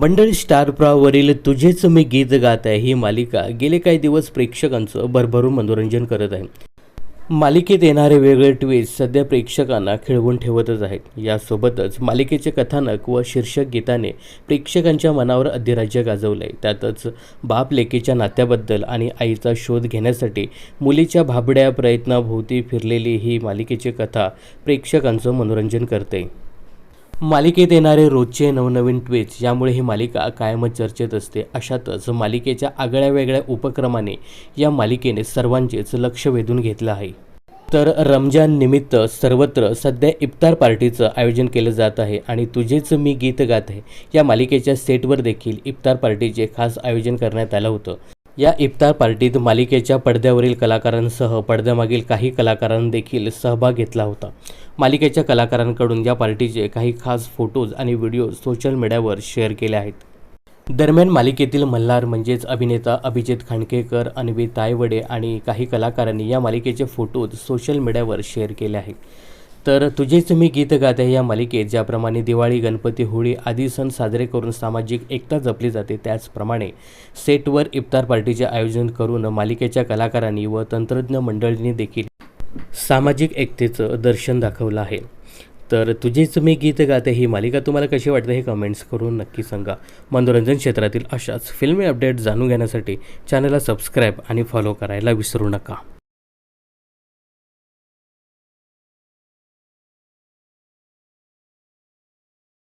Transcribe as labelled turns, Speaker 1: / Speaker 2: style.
Speaker 1: Bundle star प्रवाहावरील तुझेच मी गीत गात आहे ही मालिका गेले काही दिवस प्रेक्षकांचं भरभरून मनोरंजन करत आहे. मालिकेत येणारे वेगळे ट्विस्ट सध्या प्रेक्षकांना खिळवून ठेवतच आहेत. यासोबतच मालिकेचे कथानक व शीर्षक गीताने प्रेक्षकांच्या मनावर अधिराज्य गाजवलं आहे त्यातच बाप लेकीच्या नात्याबद्दल आणि आईचा शोध घेण्यासाठी मुलीच्या भाबड्या प्रयत्नाभोवती फिरलेली ही मालिकेची कथा प्रेक्षकांचं मनोरंजन करते. मालिकेत येणारे रोजचे नवनवीन ट्विच यामुळे ही मालिका कायमच चर्चेत असते. अशातच मालिकेच्या आगळ्या वेगळ्या उपक्रमाने या मालिकेने सर्वांचेच लक्ष वेधून घेतलं आहे. तर रमजान निमित्त सर्वत्र सध्या इफ्तार पार्टीचं आयोजन केलं जात आहे आणि तुझेच मी गीत गात आहे या मालिकेच्या सेटवर देखील इफ्तार पार्टीचे खास आयोजन करण्यात आलं होतं. या इफ्तार पार्टीत मालिकेच्या पडद्यावरील कलाकारांसह पडद्यामागील काही कलाकारांनी देखील सहभाग घेतला होता. मालिकेच्या कलाकारांकडून या पार्टीचे काही खास फोटोज आणि व्हिडिओ सोशल मीडियावर शेअर केले आहेत. दरम्यान मालिकेतील मल्हार म्हणजेच अभिनेता अभिजित खांडकेकर अन्वी तायवडे आणि काही कलाकारांनी या मालिकेचे फोटोज सोशल मीडियावर शेअर केले आहेत. तर तुझेच मी गीत गाते या मालिकेत ज्याप्रमाणे दिवाळी गणपती होळी आदी सण साजरे करून सामाजिक एकता जपली जाते. त्याचप्रमाणे सेटवर इफ्तार पार्टीचे आयोजन करून मालिकेच्या कलाकारांनी व तंत्रज्ञ मंडळींनी देखील सामाजिक एकतेचं दर्शन दाखवलं आहे. तर तुझेच मी गीत गाते ही मालिका तुम्हाला कशी वाटते हे कमेंट्स करून नक्की सांगा. मनोरंजन क्षेत्रातील अशाच फिल्मी अपडेट जाणून घेण्यासाठी चॅनलला सबस्क्राईब आणि फॉलो करायला विसरू नका.